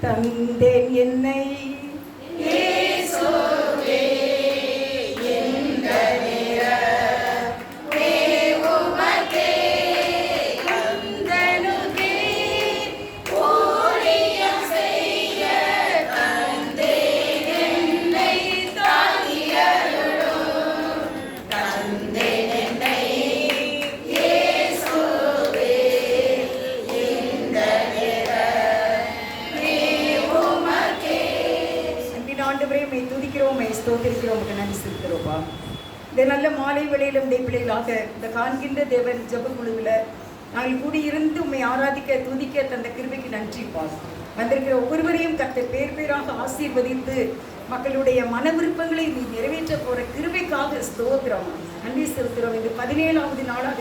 தந்தேன் என்னை. நல்ல மாலை வேளையிலும் உடைய பிள்ளைகளாக இந்த காண்கின்ற தேவன் ஜப குழுவில் நாங்கள் கூடியிருந்து உண்மை ஆராதிக்க துதிக்க தந்த கிருபைக்கு நன்றிப்பா வந்திருக்கிற ஒவ்வொருவரையும் கத்த பேர் பேராக ஆசீர்வதித்து மக்களுடைய மன விருப்பங்களை நீ நிறைவேற்ற போற கிருபைக்காக ஸ்தோத்திரம். நன்றி செலுத்துகிறோம். இது பதினேழாவது நாளாக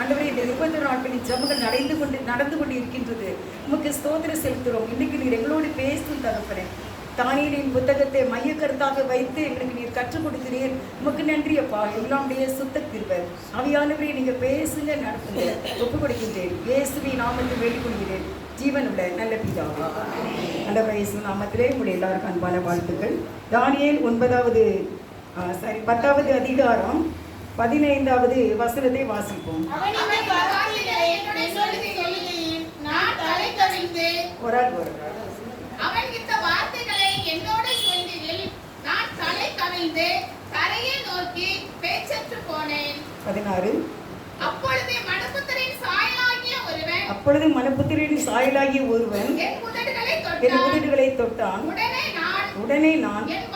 அன்றுவரை இந்த இருபது நாட்களின் ஜபங்கள் நடந்து கொண்டு நடந்து கொண்டு இருக்கின்றது உமக்கு ஸ்தோத்திரம் செலுத்துகிறோம். இன்னைக்கு நீர் எங்களோடு பேசும் தகப்பறேன் தானியலின் புத்தகத்தை மைய கருத்தாக வைத்து எங்களுக்கு நீர் கற்றுக் கொடுக்கிறீர். உமக்கு நன்றி அப்பா. எல்லாமுடைய சுத்த கிருபை அவையானவரே நீங்க பேசுங்க நடத்துங்க. ஒப்பு கொடுக்கின்றேன். இயேசுவி நாமத்தில் வெளிக்கொள்கிறேன் ஜீவன் உள்ள நல்ல பிதாவா. நல்ல வயசு நாமத்திலே உங்களுடைய எல்லாருக்கும் அன்பான வாழ்த்துக்கள். தானியேல் ஒன்பதாவது சாரி பத்தாவது அதிகாரம் பதினைந்தாவது வசனத்தை வாசிப்போம். ஒரு ஆள் ஒரு ஆள். அவன் இந்த வார்த்தைகளை என்னோடு சொல்லுகையில் நான் தலை கவிழ்ந்து தரையை நோக்கி பேச்சற்று போனேன் பதினாறு. அப்பொழுது மனுபுத்திரின் சாயலாகிய ஒருவன் என் உதடுகளை தொட்டான். உடனே நான் என்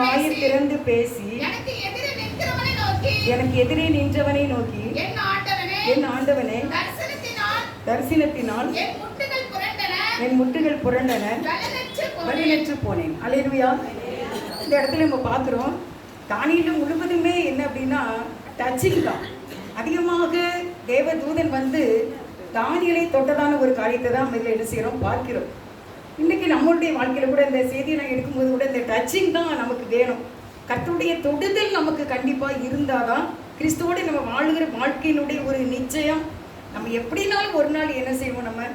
வாயை திறந்து பேசி, எனக்கு எதிரே நின்றவனை நோக்கி என் ஆண்டவனே தரிசனத்தினால் என் முட்டுகள் புரண்டன. வழிநற்று போனேன். அலையலுயா. இந்த இடத்துல நம்ம பார்க்குறோம் தானியிலும் முழுவதுமே என்ன அப்படின்னா டச்சிங் தான் அதிகமாக தேவதூதன் வந்து தானியலை தொட்டதான ஒரு காரியத்தை தான் நம்ம என்ன செய்கிறோம் பார்க்கிறோம். இன்றைக்கி நம்மளுடைய வாழ்க்கையில் கூட இந்த செய்தியை நான் எடுக்கும்போது கூட இந்த டச்சிங் தான் நமக்கு வேணும். கத்துடைய தொடுதல் நமக்கு கண்டிப்பாக இருந்தால் தான் கிறிஸ்துவோடு நம்ம வாழுகிற வாழ்க்கையினுடைய ஒரு நிச்சயம். நம்ம எப்படினாலும் ஒரு நாள் என்ன செய்வோம் நம்ம?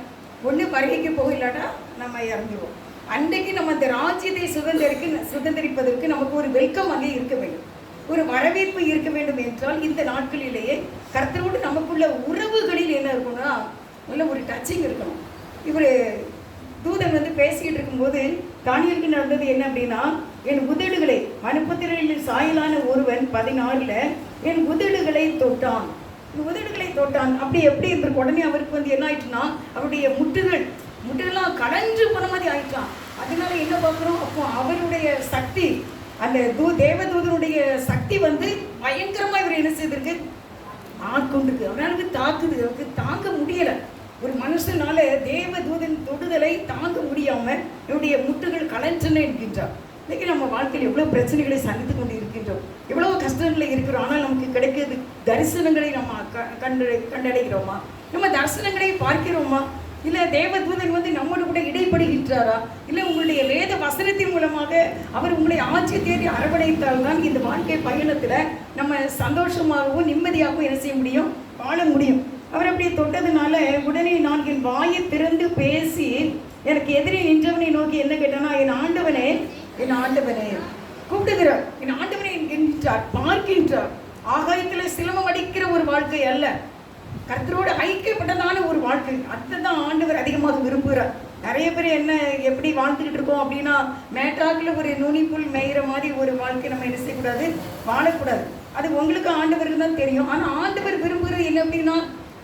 ஒன்று வருகைக்கு இல்லாட்டா நம்ம இறந்துருவோம். அன்றைக்கு நம்ம அந்த ராஜ்யத்தை சுதந்திரிக்கு சுதந்திரிப்பதற்கு நமக்கு ஒரு வெல்கம் அங்கே இருக்க வேண்டும். ஒரு வரவேற்பு இருக்க வேண்டும் என்றால் இந்த நாட்களிலேயே கர்த்தரோடு நமக்குள்ள உறவுகளில் என்ன இருக்கும்னா நல்ல ஒரு டச்சிங் இருக்கணும். இவர் தூதன் வந்து பேசிக்கிட்டு இருக்கும்போது தானியலுக்கு நடந்தது என்ன அப்படின்னா என் உதடுகளை மனுப்பத்திரில் சாயலான ஒருவன் பதினாறில் என் உதடுகளை தொட்டான். இந்த உதடுகளை தொட்டான். அப்படி எப்படி இருந்திருக்கு உடனே அவருக்கு வந்து என்ன ஆயிட்டுனா அவருடைய முட்டுகள் முட்டுகள்லாம் கலஞ்சு போன மாதிரி ஆயிட்டான். அதனால என்ன பார்க்குறோம்? அப்போ அவருடைய சக்தி அந்த தூ தேவதூதனுடைய சக்தி வந்து பயங்கரமா இவர் என்ன செய்திருக்கு? ஆட்கொண்டிருக்கு அவனாலுக்கு தாக்குது. அவருக்கு தாங்க முடியல. ஒரு மனுஷனால தேவதூதன் தொடுதலை தாங்க முடியாம இவருடைய முட்டுகள் கலன்றன என்கின்றார். இன்னைக்கு நம்ம வாழ்க்கையில் எவ்வளவு பிரச்சனைகளை சந்தித்து கொண்டு இருக்கின்றோம் எவ்வளவு கஷ்டங்களை இருக்கிறோம். ஆனால் நமக்கு கிடைக்கிறது தரிசனங்களை நம்ம க- கண்டு கண்டடைகிறோமா? நம்ம தரிசனங்களை பார்க்கிறோமா? இல்ல தேவதூதன் வந்து நம்மோடு கூட இடைப்படுகின்றாரா? இல்ல உங்களுடைய வேத வசனத்தின் மூலமாக அவர் உங்களை ஆட்சி தேடி அரவணைத்தால் தான் இந்த வாழ்க்கை பயணத்துல நம்ம சந்தோஷமாகவும் நிம்மதியாகவும் என்ன செய்ய முடியும்? வாழ முடியும். அவர் அப்படி தொட்டதுனால உடனே நான் என் வாயை திறந்து பேசி எனக்கு எதிரே நின்றவனை நோக்கி என்ன கேட்டானா என் ஆண்டவனே என் ஆண்டவனே. கூப்பிடுகிறார். என் ஆண்டவனை என்கின்றார் பார்க்கின்றார். ஆகாயத்துல சிலமம் அடிக்கிற ஒரு வாழ்க்கை அல்ல. கர்த்தரோட ஐக்கியப்பட்டதான ஒரு வாழ்க்கை. அதுதான் ஆண்டவர் அதிகமாக விரும்புகிறார். நிறைய பேர் என்ன எப்படி வாழ்ந்துக்கிட்டு இருக்கோம் அப்படின்னா மேட்டாக்கில் ஒரு நுனிப்புல் மேயிற மாதிரி ஒரு வாழ்க்கை நம்ம என்ன செய்யக்கூடாது? வாழக்கூடாது. அது உங்களுக்கு ஆண்டவருக்கு தான் தெரியும். ஆனால் ஆண்டவர் விரும்புகிறது என்ன அப்படின்னா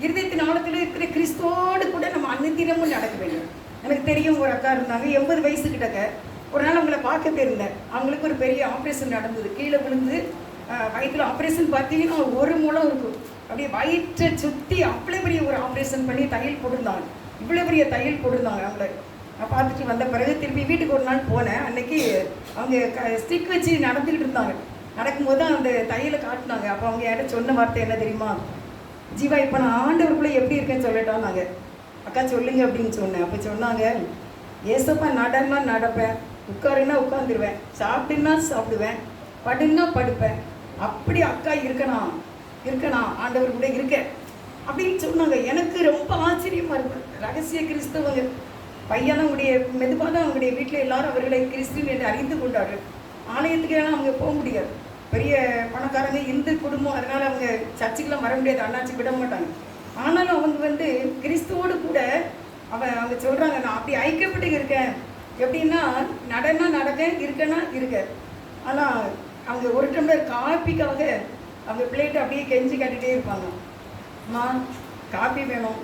இருதயத்தின் ஆழத்தில் இருக்கிற கிறிஸ்துவோடு கூட நம்ம அன்னதினமும் நடக்க வேண்டும். எனக்கு தெரியும் ஒரு அக்கா இருந்தாங்க. எண்பது வயசு கிட்டக்க ஒரு நாள் அவங்கள பார்க்க போயிருந்தேன். அவங்களுக்கு ஒரு பெரிய ஆப்ரேஷன் நடந்தது. கீழே விழுந்து வயிற்றுல ஆப்ரேஷன் பார்த்தீங்கன்னா ஒரு முழம் இருக்கும். அப்படியே வயிற்றை சுற்றி அவ்வளோ பெரிய ஒரு ஆப்ரேஷன் பண்ணி தையல் போட்டிருந்தாங்க. இவ்வளோ பெரிய தையல் போட்டிருந்தாங்க அவங்கள. நான் பார்த்துட்டு வந்த பிறகு திருப்பி வீட்டுக்கு ஒரு நாள் போனேன். அன்னைக்கு அவங்க ஸ்டிக் வச்சு நடந்துக்கிட்டு இருந்தாங்க. நடக்கும்போது தான் அந்த தையலை காட்டினாங்க. அப்போ அவங்க என்கிட்ட சொன்ன வார்த்தை என்ன தெரியுமா? ஜீவா இப்போ நான் ஆண்டவருக்குள்ளே எப்படி இருக்கேன்னு சொல்லட்டான் நாங்கள் அக்கா சொல்லுங்க அப்படின்னு சொன்னேன். அப்போ சொன்னாங்க ஏசப்பா நடன்னா நடப்பேன். உட்காருன்னா உட்காந்துருவேன் சாப்பிட்டுன்னா சாப்பிடுவேன். படுன்னா படுப்பேன். அப்படி அக்கா இருக்கணும். இருக்கணும் ஆண்டவர் கூட இருக்க. அப்படின்னு சொன்னாங்க. எனக்கு ரொம்ப ஆச்சரியமா இருக்கு. ரகசிய கிறிஸ்தவங்க பையன் அவங்களுடைய மெதுவாக தான் அவங்களுடைய வீட்டில் எல்லாரும் அவர்களை கிறிஸ்டின் என்று அறிந்து கொண்டார்கள். ஆலயத்துக்கு அவங்க போக முடியாது. பெரிய பணக்காரங்க இந்து குடும்பம் அதனால அவங்க சர்ச்சுக்கெல்லாம் வர முடியாது. அண்ணாச்சி விட மாட்டாங்க. ஆனாலும் அவங்க வந்து கிறிஸ்துவோடு கூட அவன் அவங்க சொல்கிறாங்க நான் அப்படி ஐக்கியப்பட்டு இருக்கேன். எப்படின்னா நடனா நடக்க இருக்கேன்னா இருக்க ஆனால் அவங்க ஒரு டம்ளர் காப்பிக்காக அந்த பிளேட் அப்படியே கெஞ்சி கட்டிகிட்டே இருப்பாங்க. அம்மா காப்பி வேணும்.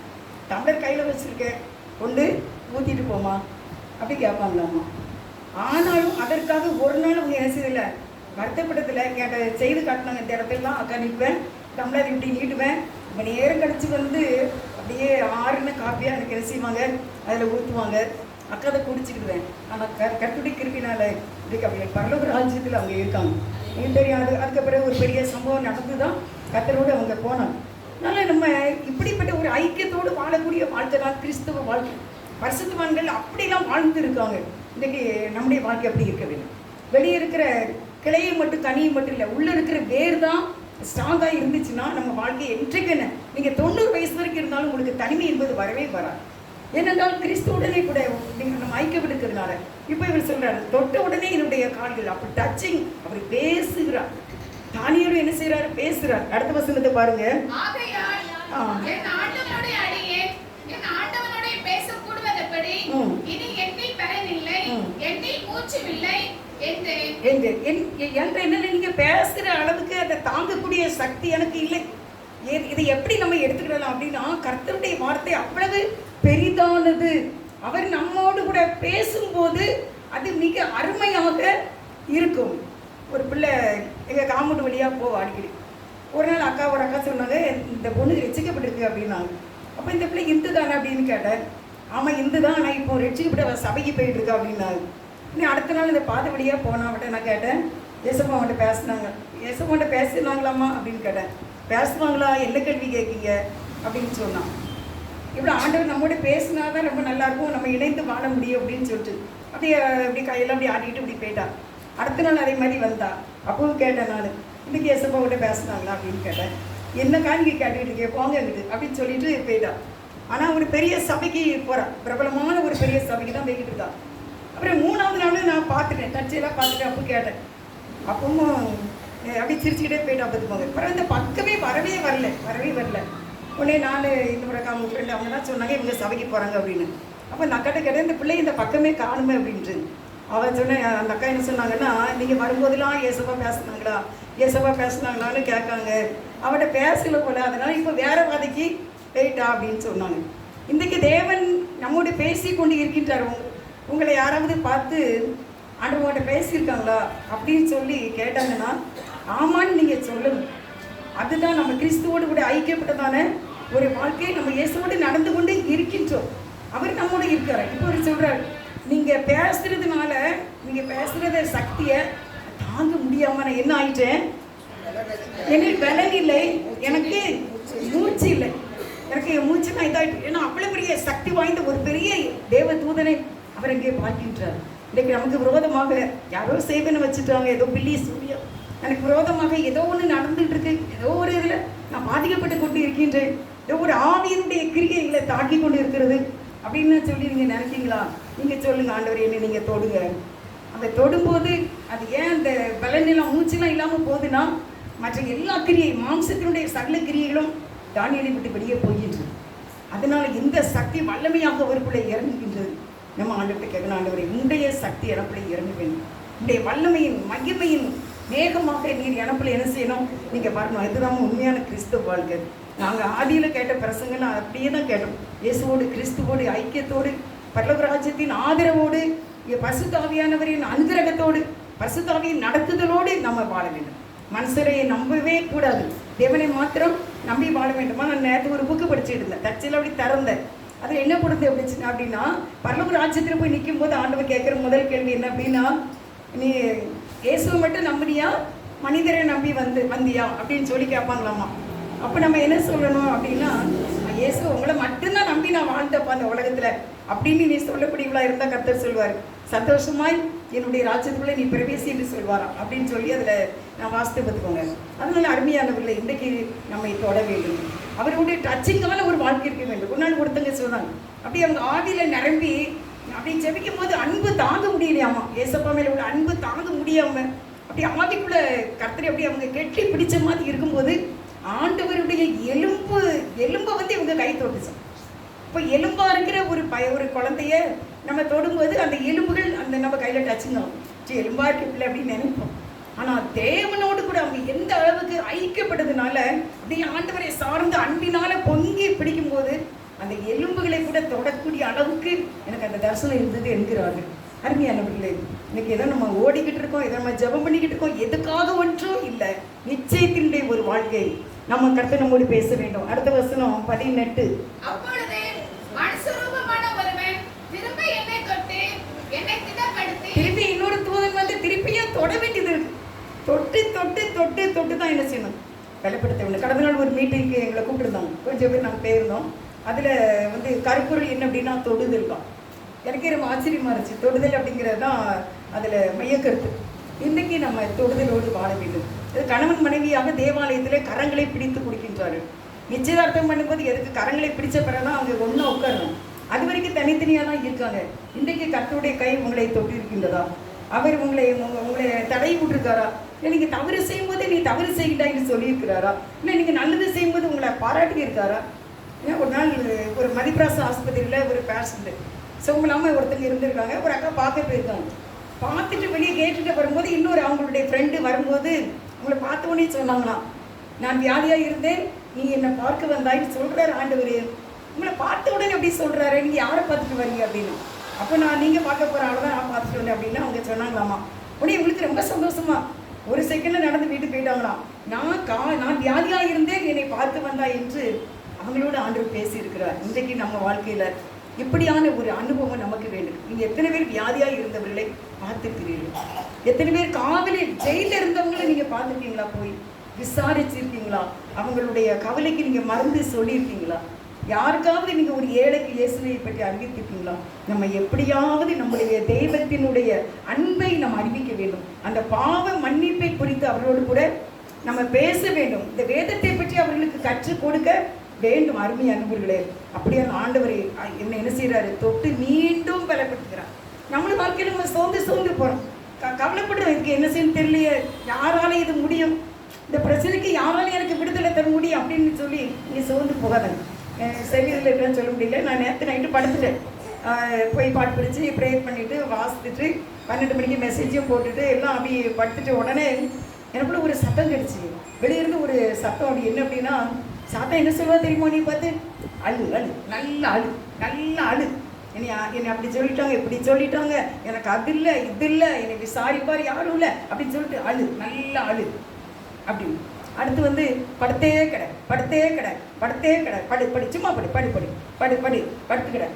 டம்ளர் கையில் வச்சுருக்கேன். கொண்டு ஊற்றிட்டு போமா அப்படி கேட்பாங்களாம்மா. ஆனாலும் அதற்காக ஒரு நாள் அவங்க என்ன செய்யல வருத்தப்பட்டதில்லை செய்து காட்டினாங்க. இந்த இடத்துலலாம் அக்கா நிற்பேன். டம்ளர் இப்படி நீட்டுவேன். இப்போ நேரம் கழிச்சு வந்து அப்படியே ஆறுன காப்பியாக எனக்கு என்ன செய்வாங்க? அதில் ஊற்றுவாங்க அக்கா அதை குடிச்சிக்கிடுவேன். ஆனால் க கட்டுடி கிருப்பினால இதுக்கு அப்படி பரலோக ராஜ்யத்தில் அவங்க இருக்காங்க. எனக்கு தெரியாது அதுக்கு பிறகு ஒரு பெரிய சம்பவம் நடந்து தான் கத்தரோடு அவங்க போனாங்க. அதனால் நம்ம இப்படிப்பட்ட ஒரு ஐக்கியத்தோடு வாழக்கூடிய வாழ்க்கை தான் கிறிஸ்துவ வாழ்க்கை. பரிசுத்தவான்கள் அப்படிலாம் வாழ்ந்து இருக்காங்க இன்றைக்கி நம்முடைய வாழ்க்கை அப்படி இருக்கவில்லை வெளியே இருக்கிற கிளையை மட்டும் தனியை மட்டும் இல்லை உள்ளே இருக்கிற வேர் தான் ஸ்ட்ராங்காக இருந்துச்சுன்னா நம்ம வாழ்க்கை என்றைக்கு என்ன? நீங்கள் தொண்ணூறு வயசு வரைக்கும் இருந்தாலும் உங்களுக்கு தனிமை என்பது வரவே வராது. ஏனென்றால் கிறிஸ்துவுடனே கூட நீங்கள் நம்ம ஐக்கியப்படுக்கிறதுனால இப்போ இவர் சொல்றாரு தொட்ட உடனே என்னுடைய கால்கள் அப்படி டச்சிங் அவர் பேசுகிறார். தானியரும் என்ன செய்றாரு? பேசுறார். அடுத்த வசனத்தை பாருங்க. என்ன நீங்க பேசுற அளவுக்கு அதை தாங்கக்கூடிய சக்தி எனக்கு இல்லை. இதை எப்படி நம்ம எடுத்துக்கிடலாம் அப்படின்னா கர்த்தருடைய வார்த்தை அவ்வளவு பெரிதானது? அவர் நம்மோடு கூட பேசும்போது அது மிக அருமையாக இருக்கும். ஒரு பிள்ளை எங்கள் காம்பவுண்ட் வழியாக போவா அடிக்கடி. ஒரு நாள் அக்கா ஒரு அக்கா சொன்னாங்க இந்த பொண்ணு ரசிக்கப்பட்டிருக்கு அப்படின்னாங்க. அப்போ இந்த பிள்ளை இந்து தானே அப்படின்னு கேட்டேன். ஆமாம் இந்து தான் ஆனால் இப்போ ரட்சிக்கப்பட்ட அவ சபைக்கு போயிட்டு இருக்கா அப்படின்னாங்க. இன்னும் அடுத்த நாள் இந்த பாத வழியாக போனா அவட்ட நான் கேட்டேன்? ஏசப்பா அவன்கிட்ட பேசுனாங்க. அவன்கிட்ட பேசினாங்களாம்மா அப்படின்னு கேட்டேன். பேசுவாங்களா? என்ன கேள்வி கேட்கீங்க? அப்படின்னு சொன்னான். இவ்வளோ ஆண்டவர் நம்மோட பேசினா தான் ரொம்ப நல்லா இருக்கும் நம்ம இணைந்து வாழ முடியும் அப்படின்னு சொல்லிட்டு. அப்படியே அப்படி கையெல்லாம் அப்படி ஆடிட்டு இப்படி போயிட்டா. அடுத்த நாள் அதே மாதிரி வந்தா. அப்பவும் கேட்டேன் நான் இன்னைக்கு எசப்பா கூட பேசினாங்களா? அப்படின்னு கேட்டேன். என்ன காணிக்க கேட்டுக்கிட்டு இருக்கே போங்க இங்கிட்டு அப்படின்னு சொல்லிட்டு போயிட்டா. ஆனால் ஒரு பெரிய சபைக்கு போகிறான் பிரபலமான ஒரு பெரிய சபைக்கு தான் போய்கிட்டு இருக்கா. அப்புறம் மூணாவது நாள் நான் பார்த்துட்டேன். டச்செல்லாம் பார்த்துட்டேன். அப்போ கேட்டேன். அப்பவும் அப்படி அப்படியே சிரிச்சுக்கிட்டே போயிட்டா பார்த்துக்கோங்க. அப்புறம் இந்த பக்கமே வரவே வரல வரவே வரல. உடனே நான் இன்னொரு அக்கா அவங்க ஃப்ரெண்டு அவங்க தான் சொன்னாங்க இவங்க சபைக்கு போகிறாங்க அப்படின்னு. அப்போ அந்த அக்காட்ட கேட்டேன் இந்த பிள்ளை இந்த பக்கமே காணுமே அப்படின்ட்டு. அவன் சொன்ன அந்த அக்கா என்ன சொன்னாங்கன்னா நீங்கள் வரும்போதெல்லாம் ஏசப்பா பேசுனாங்களா? ஏசப்பா பேசுனாங்களான்னு கேட்காங்க. அவட்ட பேசல போல அதனால் இப்போ வேற பாதைக்கு போயிட்டா அப்படின்னு சொன்னாங்க. இன்றைக்கு தேவன் நம்மோடு பேசி கொண்டு இருக்கின்றார். உங்க- உங்களை யாராவது பார்த்து ஆண்டவங்கிட்ட பேசியிருக்காங்களா? அப்படின்னு சொல்லி கேட்டாங்கன்னா ஆமான்னு நீங்கள் சொல்லணும். அதுதான் நம்ம கிறிஸ்துவோடு கூட ஐக்கியப்பட்டதான ஒரு வாழ்க்கையை நம்ம இயேசுவோடு நடந்து கொண்டு இருக்கின்றோம். அவர் நம்மோட இருக்கிறார். இப்போ அவர் சொல்கிறார் நீங்கள் பேசுறதுனால நீங்கள் பேசுகிறத சக்தியை தாங்க முடியாம நான் என்ன ஆயிட்டேன்? எனக்கு பலன் இல்லை. எனக்கு மூச்சு இல்லை. எனக்கு என் மூச்சு நான் இதாகிட்டு ஏன்னா அவ்வளோ பெரிய சக்தி வாய்ந்த ஒரு பெரிய தேவ தூதனை அவர் அங்கே பார்க்கின்றார். இன்றைக்கு நமக்கு விரோதமாக யாரோ சேவனை வச்சுட்டாங்க. ஏதோ பில்லி சூரியம். எனக்கு விரோதமாக ஏதோ ஒன்று நடந்துட்டு இருக்கு. ஏதோ ஒரு இதில் நான் பாதிக்கப்பட்டு கொண்டு இருக்கின்றேன் ஒரு ஆவியினுடைய கிரியை எங்களை தாக்கி கொண்டு இருக்கிறது அப்படின்னு சொல்லி நீங்கள் நினைக்கீங்களா? நீங்கள் சொல்லுங்கள் ஆண்டவர் என்ன நீங்கள் தொடுங்க. அந்த தொடும்போது அது ஏன் அந்த பலனெல்லாம் மூச்செல்லாம் இல்லாமல் போகுதுன்னா மற்ற எல்லா கிரியை மாம்சத்தினுடைய சகல கிரியைகளும் தானியலை விட்டு வெளியே போகின்றது அதனால் இந்த சக்தி வல்லமையாக அவருக்குள்ளே இறங்குகின்றது. நம்ம ஆண்டவர்கிட்ட கேட்கணும் ஆண்டவரே உடைய சக்தி எனக்குள்ளே இறங்க வேண்டும். உடைய வல்லமையின் மகிமையின் வேகமாக நீர் எனக்குள்ள என்ன செய்யணும்? நீங்கள் வரணும் இதுதான் உண்மையான கிறிஸ்துவ வாழ்க்கை. நாங்கள் ஆதியில் கேட்ட பிரசங்கன்னு அப்படியே தான் கேட்டோம். இயேசுவோடு கிறிஸ்துவோடு ஐக்கியத்தோடு பல்லவராஜ்யத்தின் ஆதரவோடு இங்க பசுத்தாவியானவரின் அனுகிரகத்தோடு பசுத்தாவியின் நடத்துதலோடு நம்ம வாழ வேண்டும். மனுஷரை நம்பவே கூடாது. தேவனை மாத்திரம் நம்பி வாழ வேண்டுமா? நான் நேற்று ஒரு புக்கு படிச்சுட்டு இருந்தேன். தச்சில் அப்படி திறந்தேன். அதில் என்ன கொடுத்து எப்படிச்சுன்னா அப்படின்னா பரலோக ராஜ்யத்தில் போய் நிற்கும் போது ஆண்டவர் கேட்குற முதல் கேள்வி என்ன அப்படின்னா நீ இயேசுவை மட்டும் நம்பினியா? மனிதரை நம்பி வந்து வந்தியா? அப்படின்னு சொல்லி கேட்பாங்களாமா? அப்போ நம்ம என்ன சொல்லணும் அப்படின்னா இயேசு உங்களை மட்டும்தான் நம்பி நான் வாழ்ந்தப்பா அந்த உலகத்தில். அப்படின்னு நீ சொல்லக்கூடியவளா இருந்தால் கர்த்தர் சொல்வார். சந்தோஷமாய் என்னுடைய ராஜ்யத்துக்குள்ளே நீ பிரவேசி என்று சொல்வாராம். அப்படின்னு சொல்லி அதில் நான் வாசித்து பார்த்துக்கோங்க. அதனால அருமையானவர்களை இன்றைக்கு நம்மை தொட வேண்டும். அவருடைய டச்சிங்கான ஒரு வாழ்க்கை இருக்க வேண்டும். ஒரு நாள் ஒருத்தங்க சொன்னாங்க. அப்படி அவங்க ஆவியில் நிரம்பி அப்படி ஜெபிக்கும் போது அன்பு தாங்க முடியலையாமா ஏசப்பா மேல உள்ள அன்பு தாங்க முடியாம அப்படி ஆவிக்குள்ள கர்த்தரை அப்படி அவங்க கெட்டி பிடிச்ச மாதிரி இருக்கும்போது ஆண்டவருடைய எலும்பு எலும்பை வந்து இவங்க கை தொட்டுச்சோம் இப்போ எலும்பா இருக்கிற ஒரு பய ஒரு குழந்தைய நம்ம தொடும்போது அந்த எலும்புகள் அந்த நம்ம கையில் டச்சுங்க ஆகும். எலும்பா இருக்கு அப்படின்னு நினைப்போம். ஆனால் தேவனோடு கூட அவங்க எந்த அளவுக்கு ஐக்கியப்பட்டதுனால அப்படியே ஆண்டவரை சார்ந்த அன்பினால பொங்கி பிடிக்கும்போது அந்த எலும்புகளை கூட தொடக்கூடிய அளவுக்கு எனக்கு அந்த தரிசனம் இருந்தது என்கிறார்கள். அருமையானவர்களே இன்னைக்கு ஏதோ நம்ம ஓடிக்கிட்டு இருக்கோம் ஏதோ நம்ம ஜெபம் பண்ணிக்கிட்டு இருக்கோம் எதுக்காக ஒன்றும் இல்லை. நிச்சயத்தினுடைய ஒரு வாழ்க்கை. நம்ம கருத்து நம்மோடு பேச வேண்டும். அடுத்த வசனம் பதினெட்டு. திருப்பி இன்னொரு தூதன் வந்து திருப்பியும் தொட வேண்டியது இருக்கு. தொட்டு தொட்டு தொட்டு தொட்டு தான் என்ன செய்யணும்? வெளிப்படுத்த வேண்டும். கடந்த நாள் ஒரு மீட்டிங்க்கு எங்களை கூப்பிட்டுருந்தாங்க. கொஞ்சம் பேர் நாங்கள் போயிருந்தோம். அதில் வந்து கருப்பொருள் என்ன அப்படின்னா தொடுதல் எனக்கே ரொம்ப ஆச்சரியமா இருந்துச்சு. தொடுதல் அப்படிங்கிறது தான் அதில் மையக்கருத்து. இன்றைக்கி நம்ம தொடுதலோடு வாழ வேண்டும். கணவன் மனைவியாக தேவாலயத்திலே கரங்களை பிடித்து கொடுக்கின்றார்கள். நிச்சயதார்த்தம் பண்ணும்போது எதுக்கு கரங்களை பிடிச்ச பிறகு அவங்க ஒன்றா உட்காரணும். அது வரைக்கும் தனித்தனியாக தான் இருக்காங்க. இன்றைக்கு கர்த்தருடைய கை உங்களை தொட்டு இருக்கின்றதா அவர் உங்களை உங்களை தடை விட்டுருக்காரா? இல்லை நீங்கள் தவறு செய்யும்போது நீ தவறு செய்கிட்டாங்கன்னு சொல்லியிருக்கிறாரா? இல்லை நீங்கள் நல்லது செய்யும்போது உங்களை பாராட்டி இருக்காரா ஏன் ஒரு நாள் ஒரு மதிப்பிராச ஆஸ்பத்திரியில் ஒரு பேஷண்ட்டு சிவங்களாமல் ஒருத்தங்க இருந்திருக்காங்க. ஒரு அக்கா பார்க்க போயிருக்காங்க. பார்த்துட்டு வெளியே கேட்டுட்டு வரும்போது இன்னொரு அவங்களுடைய ஃப்ரெண்டு வரும்போது உங்களை பார்த்த உடனே சொன்னாங்களாம் நான் வியாதியாக இருந்தேன் நீ என்னை பார்க்க வந்தாயின்னு சொல்கிறார் ஆண்டவர். உங்களை பார்த்த உடனே எப்படி சொல்கிறாரு நீங்கள் யாரை பார்த்துட்டு வரீங்க? அப்படின்னு. அப்போ நான் நீங்கள் பார்க்க போகிற ஆளை தான் நான் பார்த்துட்டு வந்தேன் அப்படின்னு அவங்க சொன்னாங்களாமா. உடனே உங்களுக்கு ரொம்ப சந்தோஷமா ஒரு செகண்டில் நடந்து வீட்டுக்கு போயிட்டாங்களாம். நான் கா நான் வியாதியாக இருந்தேன் என்னை பார்த்து வந்தா என்று அவங்களோட ஆண்டு பேசியிருக்கிறார். இன்றைக்கு நம்ம வாழ்க்கையில் இப்படியான ஒரு அனுபவம் நமக்கு வேண்டும்? நீங்கள் எத்தனை பேர் வியாதியாக இருந்தவர்களை பார்த்துருக்கிறீர்கள்? எத்தனை பேர் காவலில் ஜெயிலில் இருந்தவங்களை நீங்கள் பார்த்துருக்கீங்களா போய்? விசாரிச்சிருக்கீங்களா? அவங்களுடைய கவலைக்கு நீங்கள் மருந்து சொல்லியிருக்கீங்களா? யாருக்காவது நீங்கள் ஒரு ஏழைக்கு இயேசுவை பற்றி அறிவித்திருக்கீங்களா? நம்ம எப்படியாவது நம்முடைய தெய்வத்தினுடைய அன்பை நம்ம அறிவிக்க வேண்டும். அந்த பாவ மன்னிப்பை குறித்து அவரோடு கூட நம்ம பேச வேண்டும். இந்த வேதத்தை பற்றி அவர்களுக்கு கற்றுக் கொடுக்க வேண்டும் அருமை அன்பர்களே. அப்படியே அந்த ஆண்டவரை என்ன என்ன செய்யறாரு தொட்டு மீண்டும் பலப்படுத்துகிறார். நம்மளும் வாழ்க்கையில் நம்ம சோர்ந்து சோர்ந்து போறோம். க கவலைப்படுறோம். இதுக்கு என்ன செய்யணும் தெரியலையே. யாரால இது முடியும்? இந்த பிரச்சனைக்கு யாரால எனக்கு விடுதலை தர முடியும் அப்படின்னு சொல்லி நீ சோர்ந்து போகாதங்க. சரீரத்தில் இருக்கிறேன்னு சொல்ல முடியல. நான் நேற்று நைட்டு படுத்துட்டேன். போய் பாட்டு பிடிச்சி ப்ரேயர் பண்ணிட்டு வாசித்துட்டு பன்னெண்டு மணிக்கு மெசேஜையும் போட்டுட்டு எல்லாம் அப்படி படுத்துட்டு உடனே எனக்குள்ள ஒரு சத்தம் கிடைச்சி வெளியிருந்து ஒரு சத்தம் அப்படி என்ன அப்படின்னா சாத்தா என்ன சொல்லுவா தெரியுமா நீ பார்த்து? அழு அழு நல்லா அழு நல்லா அழு. என்னை என்னை அப்படி சொல்லிட்டாங்க இப்படி சொல்லிட்டாங்க. எனக்கு அது இல்லை இது இல்லை என்னை விசாரிப்பார் யாரும் இல்லை. அப்படின்னு சொல்லிட்டு அழு நல்லா அழு. அப்படி. அடுத்து வந்து படுத்தே கடை படுத்தே கடை படுத்தே கடை படு படி சும்மா படி படி படி படு படி படுத்து கடை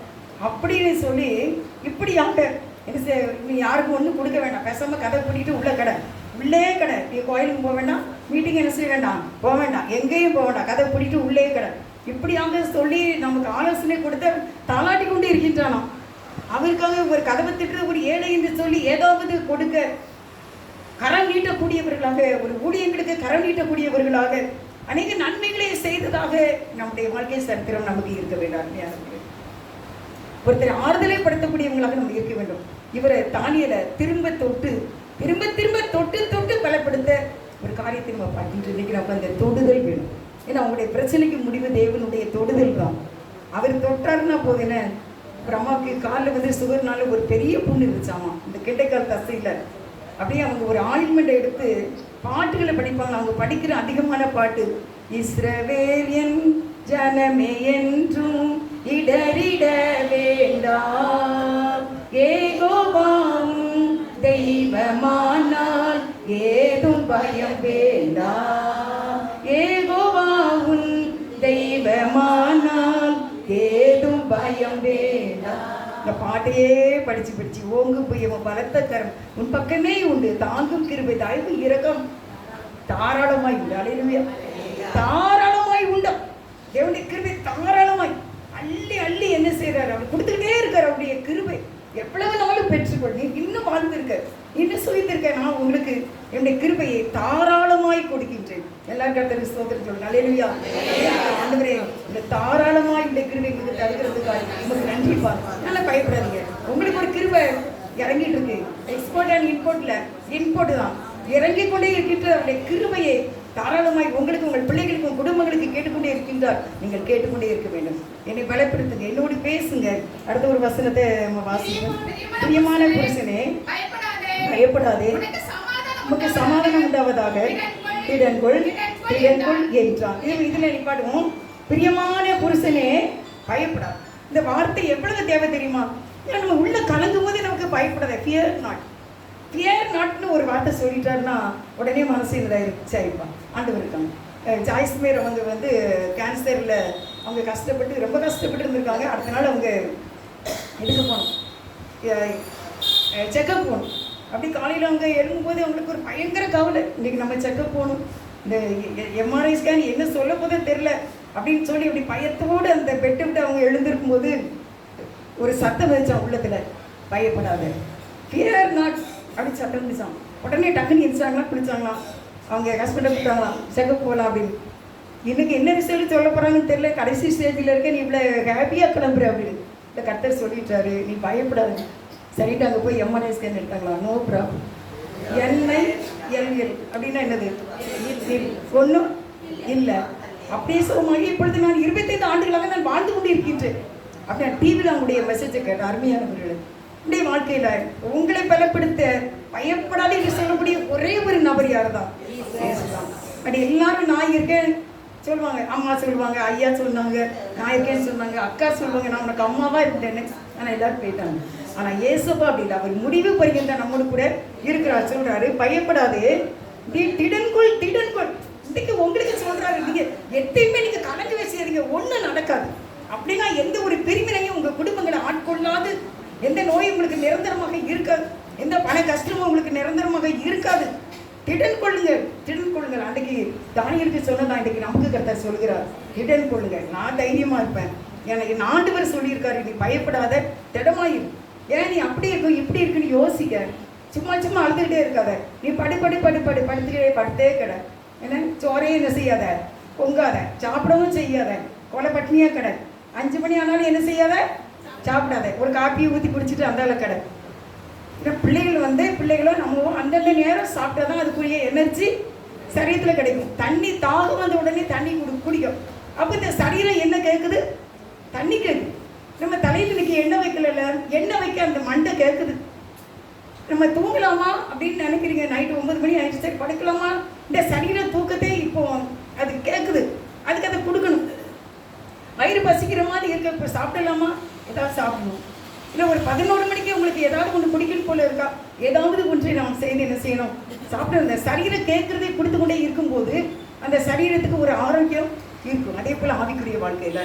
அப்படின்னு சொல்லி இப்படியாக என்ன நீ யாருக்கும் ஒன்றும் கொடுக்க வேண்டாம் பேசாமல் கதை பிடிக்கிட்டு உள்ள கடை உள்ளே கடை நீ கோயிலுக்கு போக வேண்டாம் மீட்டிங் என்ன செய்ய வேண்டாம்? போக வேண்டாம். எங்கேயும் போக வேண்டாம். கதை பிடிட்டு உள்ளே கடை இப்படியாக சொல்லி நமக்கு ஆலோசனை கொடுத்த தாளாட்டி கொண்டு இருக்கின்றானாம். அவருக்காக ஒரு கதவை ஒரு ஏழை என்று சொல்லி ஏதாவது கொடுக்க கரம் நீட்டக்கூடியவர்களாக ஒரு ஊழியங்களுக்கு கரம் நீட்டக்கூடியவர்களாக அநேக நன்மைகளை செய்ததாக நம்முடைய வாழ்க்கை சரித்திரம் நமக்கு இருக்க வேண்டாம் ஒருத்தர் ஆறுதலை படுத்தக்கூடியவங்களாக நம்ம இருக்க வேண்டும். இவரை தானியலை திரும்ப தொட்டு திரும்ப திரும்ப தொட்டு தொட்டு பலப்படுத்த ஒரு காரியத்தை நம்ம பண்ணிட்டு இன்னைக்கு நமக்கு அந்த தொடுதல் வேணும். ஏன்னா அவங்களுடைய பிரச்சனைக்கு முடிவு தேவனுடைய தொடுதல் தான். அவர் தொட்டாருன்னா போது என்ன? அப்புறம் அம்மாவுக்கு காலில் வந்து சுகர்னால ஒரு பெரிய புண்ணு இருந்துச்சாமா? இந்த கெட்டைக்கால் தசையில். அப்படியே அவங்க ஒரு ஆயில்மெண்ட் எடுத்து பாட்டுகளை படிப்பாங்க. அவங்க படிக்கிற அதிகமான பாட்டு இஸ்ரவேல் என் ஜனமே என்றும் இடரிட வேண்டாம். ஏகோபாம் தெய்வமானால் ஏதும் பயம் வேண்டாம். ஏகோவாவும் தெய்வமானால் ஏதும் பயம் வேண்டாம். இந்த பாட்டையே படிச்சு படிச்சு ஓங்கு புயம பலத்த கரம் உன் பக்கமே உண்டு. தாங்கும் கிருபை தாய்வு இரக்கம் தாராளமாய் உண்டு. அலையிலுயா தாராளமாய் உண்டு. தேவனுடைய கிருபை தாராளமாய். அள்ளி அள்ளி என்ன செய்யறாரு அவர் கொடுத்துக்கிட்டே இருக்கார் அவருடைய கிருபை. எவ்வளவு நாளும் பெற்றுக்கொள். நீ இன்னும் வாழ்ந்திருக்க. இன்னும் சுயந்திருக்க நான் உங்களுக்கு என்னுடைய கிருபையை தாராளமாய் கொடுக்கின்றேன். எல்லா கருத்தருக்கு சோதரி சொல்லுங்க அலையிலுயா ஆண்டவரே இந்த தாராளமாய் இந்த கிருபை உங்களுக்கு தருகிறதுக்காக உங்களுக்கு நன்றி பாருங்க நல்லா பயப்படாதீங்க. உங்களுக்கு ஒரு கிருபை இறங்கிட்டு இருக்கு. எக்ஸ்போர்ட் அண்ட் இம்போர்ட்ல இம்போர்ட் தான். இறங்கிக் கொண்டே இருக்கின்ற அவருடைய கிருபையை தாராளமாய் உங்களுக்கு உங்கள் பிள்ளைகளுக்கும் குடும்பங்களுக்கு கேட்டுக்கொண்டே இருக்கின்றார். நீங்கள் கேட்டுக்கொண்டே இருக்க வேண்டும். என்னை பலப்படுத்துங்க. என்னோடு பேசுங்க. அடுத்த ஒரு வசனத்தை நம்ம வாசிப்போம். பிரியமான புருஷனே பயப்படாதே. நமக்கு சமாதானம் உண்டாவதாக திடன்கொள் திடன்கொள் என்றான் இது இதில் நிப்பாடுவோம் பிரியமான புருஷனே பயப்படாது. இந்த வார்த்தை எவ்வளவு தேவை தெரியுமா? ஏன்னா நம்ம உள்ள கலங்கும் போது நமக்கு பயப்படாத. ஃபியர் நாட் ஃபியர் நாட்னு ஒரு வார்த்தை சொல்லிட்டாருன்னா உடனே மனசு இதில் சரிப்பா. ஆண்டு இருக்காங்க. ஜாய்ஸ் மேர் அவங்க வந்து கேன்சரில் அவங்க கஷ்டப்பட்டு ரொம்ப கஷ்டப்பட்டு இருந்திருக்காங்க. அடுத்த நாள் அவங்க இதுக்கு போகணும். செக்கப் போகணும். அப்படி காலையில் அவங்க எழும்பும்போது அவங்களுக்கு ஒரு பயங்கர கவலை. இன்றைக்கி நம்ம செக்கப் போகணும். இந்த எம்ஆர்ஐ ஸ்கேன் என்ன சொல்ல போதே தெரில அப்படின்னு சொல்லி இப்படி பயத்தோடு அந்த பெட்டை விட்டு அவங்க எழுந்திருக்கும் போது ஒரு சத்தம் வச்சான் உள்ளத்தில். பயப்படாத. ஃபியர் நாட் அப்படி சத்தம் வந்துச்சான் உடனே டக்குன்னு எரிச்சாங்களா குளிச்சாங்களாம் அவங்க ஹஸ்பண்டை கூப்பிட்டாங்களாம் செக்கப் போகலாம் அப்படின்னு. இன்னைக்கு என்ன ரிசல்ட் சொல்ல போகிறாங்கன்னு தெரியல. கடைசி ஸ்டேஜில் இருக்க நீ இவ்வளோ ஹாப்பியாக கிளம்புற அப்படின்னு. இந்த கர்த்தர் சொல்லிட்டாரு நீ பயப்படாது. சரிட்டு அங்கே போய் எம்ஆர்ஐ ஸ்கேன் எடுத்தாங்களா? நோ ப்ராப்ளம் என்ஐ எல்எல் அப்படின்னா என்னது? ஒன்றும் இல்லை. அப்படியே சொல்லுவாங்க இப்பொழுது நான் இருபத்தைந்து ஆண்டுகளாக நான் வாழ்ந்து கொண்டு இருக்கின்றேன் அப்படி நான் டிவியில் அவங்களுடைய மெசேஜை கேட்டேன் அருமையானவர்கள் உங்களுடைய வாழ்க்கையில் உங்களை பலப்படுத்த பயப்படாத என்று சொல்லக்கூடிய ஒரே ஒரு நபர் யார் தான் இயேசுதான். அப்படி எல்லாரும் நான் இருக்கேன். சொல்லுவாங்க அம்மா சொல்லுவாங்க ஐயா சொன்னாங்க நான் இருக்கேன்னு சொன்னாங்க அக்கா சொல்லுவாங்க. நான் உனக்கு அம்மாவா இருந்தேன்னு ஆனால் எல்லாரும் போயிட்டாங்க. ஆனால் ஏசப்பா அப்படி இல்லை அவர் முடிவு பரிகந்த நம்மோடு கூட இருக்கிறார். சொல்றாரு பயப்படாது. நீ திடன்கொள் திடன்கொள் இன்னைக்கு உங்களுக்கு சொல்றாரு நீங்க எத்தையுமே நீங்க கலந்து வச்சுறீங்க ஒன்றும் நடக்காது. அப்படின்னா எந்த ஒரு பிரிவினையும் உங்க குடும்பங்களை ஆட்கொள்ளாது. எந்த நோயும் உங்களுக்கு நிரந்தரமாக இருக்காது. எந்த பண கஷ்டமும் உங்களுக்கு நிரந்தரமாக இருக்காது. திடன் கொள்ளுங்கள் திடன் கொள்ளுங்கள். அன்றைக்கு தானியலுக்கு சொன்னதா? இன்றைக்கு நமக்கு கர்த்தர் சொல்கிறார் திடன் கொள்ளுங்கள். நான் தைரியமாக இருப்பேன். எனக்கு நான்கு பேர் சொல்லியிருக்காரு. நீ பயப்படாத திடமாயிரு. ஏன் நீ அப்படி இருக்கும் இப்படி இருக்குன்னு யோசிக்க. சும்மா சும்மா அழுதுகிட்டே இருக்காத. நீ படு படு படு படு படுத்துக்கிட்டே படுத்தே கிட. என்ன? சோறையும் என்ன செய்யாத? பொங்காத. சாப்பிடவும் செய்யாத. கொலை பட்டினியாக கடை. அஞ்சு மணி ஆனாலும் என்ன செய்யாத? சாப்பிடாத. ஒரு காப்பியை ஊற்றி குடிச்சிட்டு அந்தால கடை. பிள்ளைகள் வந்து பிள்ளைகளும் நம்ம அந்தந்த நேரம் சாப்பிட்டா தான் அதுக்குரிய எனர்ஜி சரீரத்தில் கிடைக்கும். தண்ணி தாகம் வந்த உடனே தண்ணி குடி குடிக்கும். அப்போ இந்த சரீரம் என்ன கேட்குது தண்ணி கேட்குது நம்ம தலையில் இன்னைக்கு எண்ணெய் வைக்கல எண்ணெய் வைக்க அந்த மண்டை கேட்குது நம்ம தூங்கலாமா அப்படின்னு நினைக்கிறீங்க. நைட்டு ஒன்பது மணி ஆயிடுச்சு. சரி படுக்கலாமா? இந்த சரீர தூக்கத்தை இப்போ அது கேட்குது அதுக்கு அதை கொடுக்கணும். வயிறு பசிக்கிற மாதிரி இருக்க. இப்போ சாப்பிடலாமா? ஏதாவது சாப்பிடணும். இல்லை ஒரு பதினோரு மணிக்கு உங்களுக்கு ஏதாவது ஒன்று குடிக்கணும் போல இருக்கா? ஏதாவது ஒன்றை நாம் செய்து என்ன செய்யணும்? சாப்பிட அந்த சரீரம் கேட்குறதை கொடுத்து கொண்டே இருக்கும்போது அந்த சரீரத்துக்கு ஒரு ஆரோக்கியம் இருக்கும். அதே போல் ஆவிக்குரிய வாழ்க்கையில்.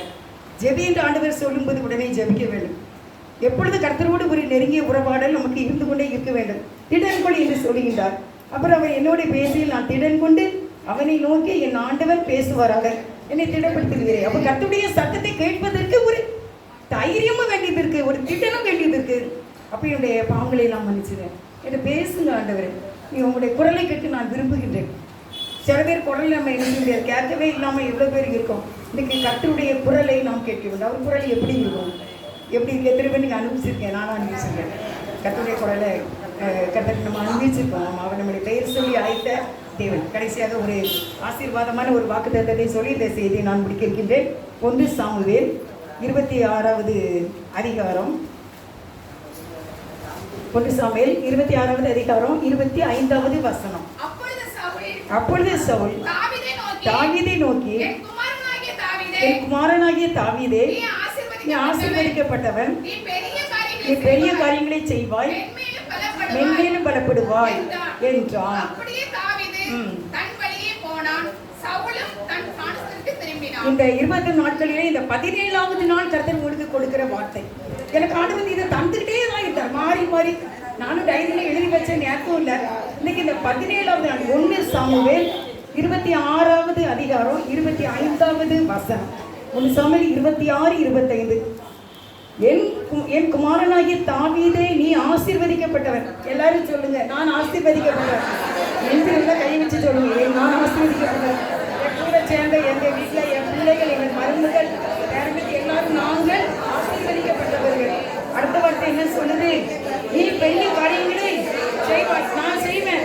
ஜெபி என்று ஆண்டவர் சொல்லும்போது உடனே ஜெபிக்க வேண்டும். எப்பொழுது கர்த்தரோடு ஒரு நெருங்கிய உறவாடல் நமக்கு இருந்து கொண்டே இருக்க வேண்டும். திடன் என்று சொல்லுகின்றார். அப்புறம் அவர் என்னோட பேசியில் நான் திடன் கொண்டு அவனை நோக்கி என் ஆண்டவர் பேசுவாராக. என்னை திடப்படுத்துகிறேன் அப்ப கத்துடைய சத்தத்தை கேட்பதற்கு ஒரு தைரியமும் வேண்டியது இருக்கு. ஒரு திட்டமும் வேண்டியது இருக்கு. அப்போ என்னுடைய பாவங்களை எல்லாம் மன்னிச்சிடுறேன் என்ன பேசுங்க ஆண்டவர். நீ உங்களுடைய குரலை கேட்டு நான் விரும்புகின்றேன். சில பேர் குரல் நம்ம என்ன முடியாது கேட்கவே இல்லாமல் எவ்வளோ பேர் இருக்கோம். இன்றைக்கி கர்த்தருடைய குரலை நாம் கேட்க வேண்டும் அவர் குரல் எப்படி இருக்கும்? எப்படி இருக்கு? எத்தனை பேர் நீங்கள் அனுபவிச்சிருக்கேன் நானும் அனுபவிச்சிருக்கேன். கத்தருடைய குரலை கத்தர் நம்ம அனுபவிச்சிருக்கோம் அவர் நம்முடைய பெயர் சொல்லி அழைத்த தேவன். கடைசியாக ஒரு ஆசீர்வாதமான ஒரு வாக்குத்தத்தத்தை சொல்லி இந்த செய்தியை நான் முடிக்க இருக்கின்றேன். ஒன்று சாமுவேல் இருபத்தி ஆறாவது அதிகாரம். ஒன்று சாமுவேல் இருபத்தி ஆறாவது அதிகாரம் இருபத்தி ஐந்தாவது வசனம். அப்பொழுது சவுல் தாவீதை நோக்கி என் குமாரனாகிய தாவீதே நீ ஆசீர்வதிக்கப்பட்டவன். நீ பெரிய காரியங்களை செய்வாய். மென்மேலும் பலப்படுவாய் என்றான். தன் வழியே போனான். சவுலும் தன் இந்த இருபது நாட்களிலே இந்த பதினேழாவது நாள் கருத்தர் உங்களுக்கு கொடுக்கிற வார்த்தை. எனக்கு ஆண்டு வந்து இதை தந்துக்கிட்டே தான் இருந்தார். மாறி மாறி நானும் டைரியில் எழுதி வச்ச நேரத்தும் இல்லை. இன்னைக்கு இந்த பதினேழாவது நாள் ஒன்று சாமுவேல் இருபத்தி ஆறாவது அதிகாரம் இருபத்தி ஐந்தாவது வசனம். ஒன்று சாமுவேல் இருபத்தி ஆறு இருபத்தைந்து. என் கு- என் குமாரனாகிய தாவீதே நீ ஆசீர்வதிக்கப்பட்டவன். எல்லாரும் சொல்லுங்க நான் ஆசீர்வதிக்கப்பட்டவன். திருந்த கை வச்சு சொல்லுங்க நான் ஆசீர்வதிக்கப்பட்டவன். சேர்ந்த எங்கள் வீட்டில் என் பிள்ளைகள் எங்கள் மருமகள் பேரம்பேத்தி எல்லாரும் நாங்கள் ஆசீர்வதிக்கப்பட்டவர்கள். அடுத்த வார்த்தை என்ன சொல்லுது? நீ பெரிய காரியங்களை செய்வாய் நான் செய்வேன்.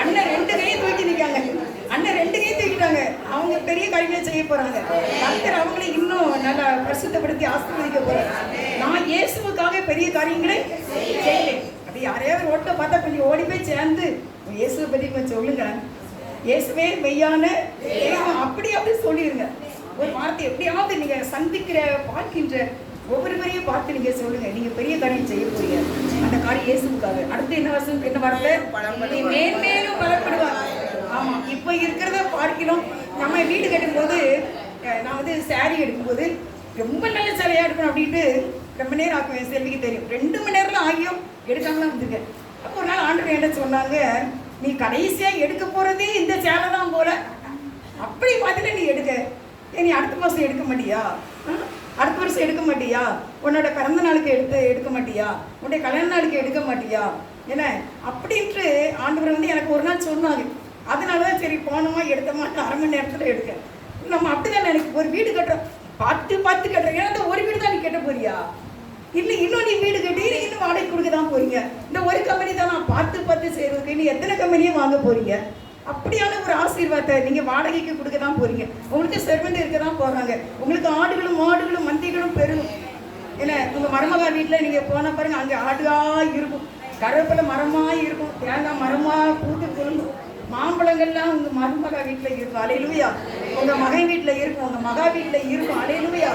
அண்ணன் ரெண்டு கையும் தூக்கி நிற்காங்க அண்ணன் ரெண்டு கையும் தூக்கிட்டாங்க. அவங்க பெரிய காரியங்களை செய்ய போறாங்க. கர்த்தர் அவங்களை இன்னும் நல்லா பிரசித்தப்படுத்தி ஆசீர்வதிக்க போறாங்க நான் இயேசுக்காக பெரிய காரியங்களை செய்வேன். அப்படி யாரையாவது ரோட்டை பார்த்தா கொஞ்சம் ஓடி போய் சேர்ந்து இயேசுவை பற்றி கொஞ்சம் சொல்லுங்க இயேசுவே மெய்யான அப்படி அப்படி சொல்லிருங்க. ஒரு வார்த்தை எப்படியாவது நீங்க சந்திக்கிற பார்க்கின்ற ஒவ்வொருவரையும் பார்த்து நீங்க சொல்லுங்க. நீங்க பெரிய காரியம் செய்ய போறீங்க அந்த காரியம் இயேசுவுக்காக. அடுத்து என்ன வசனம் என்ன வார்த்தை? மேன்மேலும் பலப்படுவார். ஆமா இப்போ இருக்கிறத பார்க்கிறோம் நம்ம வீடு கட்டும்போது நான் வந்து saree எடுக்கும்போது ரொம்ப நல்ல சேலையா எடுக்கணும் அப்படின்ட்டு ரொம்ப நேரம் ஆக்குவேன் செல்விக்கு தெரியும். ரெண்டு மணி நேரம்ல ஆகியும் எடுக்காமலாம் வந்திருக்கேன் அப்போ ஒரு நாள் ஆண்டு என்ன சொன்னாங்க நீ கடைசியாக எடுக்க போகிறதே இந்த சேலை தான் போல. அப்படி பார்த்துட்டு நீ எடுக்க. ஏன் நீ அடுத்த மாதம் எடுக்க மாட்டியா? ஆ? அடுத்த வருஷம் எடுக்க மாட்டியா? உன்னோட பிறந்த நாளுக்கு எடுத்து எடுக்க மாட்டியா? உன்னுடைய கல்யாண நாளுக்கு எடுக்க மாட்டியா? என்ன? அப்படின்ட்டு ஆண்டவர் வந்து எனக்கு ஒரு நாள் சொன்னாங்க அதனால தான் சரி போனோமா எடுத்தோமா அரை மணி நேரத்தில் எடுக்க. நம்ம அப்படிதான் எனக்கு ஒரு வீடு கட்டுறோம் பார்த்து பார்த்து கட்டுறோம் ஏன்னா இந்த ஒரு வீடு தான் நீ கட்ட போறியா? இல்லை இன்னும் நீ வீடு கட்டி இன்னும் வாடகை கொடுக்க தான் போறீங்க. இந்த ஒரு கம்பெனி தான் நான் பார்த்து பார்த்து செய்யறதுக்கு இன்னும் எத்தனை கம்பெனியும் வாங்க போறீங்க? அப்படியான ஒரு ஆசீர்வாதத்தை நீங்க வாடகைக்கு கொடுக்க தான் போறீங்க. உங்களுக்கு செர்வெண்ட் இருக்க தான் போறாங்க. உங்களுக்கு ஆடுகளும் மாடுகளும் மந்திகளும் பெருகும் என்ன உங்க மருமகா வீட்டில் நீங்க போன பாருங்க அங்கே ஆடுகா இருக்கும். கருவேப்பிலை மரமா இருக்கும். தேங்காய் மரமா பூத்து குழுங்கும் மாம்பழங்கள்லாம் உங்க மருமகா வீட்டில் இருக்கும். அலையிலுயா. உங்க மகன் வீட்டில் இருக்கும் உங்க மகா வீட்டில் இருக்கும். அலேலுவையா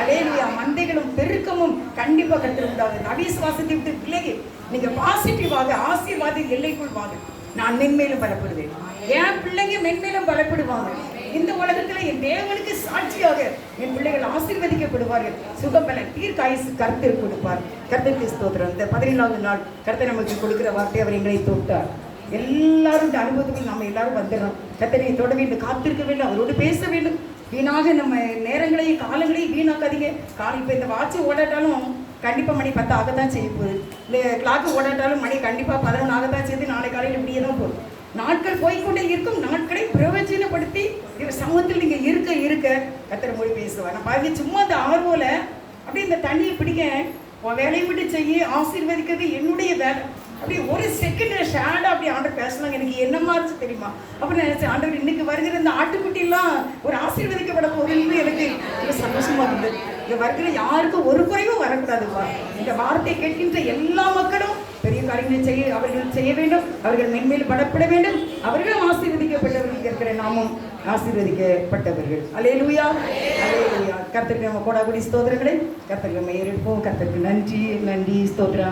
அலேலுவையா மந்தைகளும் பெருக்கமும் கண்டிப்பா கற்றுருந்தாங்க அவிசுவாசத்தை விட்டு விலகி நீங்க பாசிட்டிவாக ஆசீர்வாத எல்லைக்குள் வாங்க. நான் மென்மேலும் பலப்படுவேன். என் பிள்ளைங்க மென்மேலும் பலப்படுவாங்க. இந்த உலகத்துல என் தேவனுக்கு சாட்சியாக என் பிள்ளைகள் ஆசீர்வதிக்கப்படுவார்கள். சுகபலன் தீர்க்காயுசு கர்த்தர் கொடுப்பார். கர்த்தருக்கு ஸ்தோத்திரம். இந்த பதினேழாவது நாள் கர்த்தர் நமக்கு கொடுக்கிற வார்த்தை அவர் எங்களை தொட்டார் எல்லாரும் இந்த அனுபவத்துக்கு நம்ம எல்லாரும் வந்துடுறோம் கர்த்தரை தொட வேண்டும் காத்திருக்க வேண்டும் அவரோடு பேச வேண்டும். வீணாக நம்ம நேரங்களையும் காலங்களையும் வீணாக்காதீங்க. காலை இப்போ இந்த வாட்ச் ஓடாட்டாலும் கண்டிப்பாக மணி பத்து ஆகத்தான் செய்ய போகுது. இந்த கிளாக்கு ஓடாட்டாலும் மணி கண்டிப்பாக பதினொன்று ஆகத்தான் செய்யுது. நாளை காலையில் இப்படியே தான் போகுது. நாட்கள் போய்கொண்டே இருக்கும். நாட்களை பிரயோஜனப்படுத்தி சமூகத்தில் நீங்கள் இருக்க இருக்க கத்திர மொழி பேசுவார். நான் பாருங்க சும்மா அந்த ஆர்வல அப்படியே இந்த தண்ணியை பிடிக்க உன் வேலையை விட்டு செய்ய ஆசீர்வதிக்கிறது என்னுடைய வேலை. அப்படி ஒரு செகண்ட் ஷேடாக அப்படி ஆண்டர் பேசினாங்க. எனக்கு என்னமா இருந்துச்சு தெரியுமா? அப்போ நான் நினைச்சேன் ஆண்டவர் இன்னைக்கு வருகிற இந்த ஆட்டுக்குட்டிலாம் ஒரு ஆசீர்வதிக்கப்பட போகுதுன்னு எனக்கு ரொம்ப சந்தோஷமா இருந்தது. இங்க வருகிற யாருக்கும் ஒரு குறைவும் வரக்கூடாதுப்பா. இந்த வார்த்தை கேட்கின்ற எல்லா மக்களும் பெரிய காரியங்களை செய்ய அவர்கள் செய்ய வேண்டும். அவர்கள் மென்மேல் படப்பட வேண்டும். அவர்களும் ஆசீர்வதிக்கப்பட்டவர்கள் இருக்கிற நாமும் ஆசீர்வதிக்கப்பட்டவர்கள். அலேலுயா அலேலுயா கர்த்தருக்கு நம்ம கோடாகுடி ஸ்தோத்திரங்களை கர்த்தருக்கு நம்ம ஏறிப்போம் கர்த்தருக்கு நன்றி நன்றி ஸ்தோத்திரம்.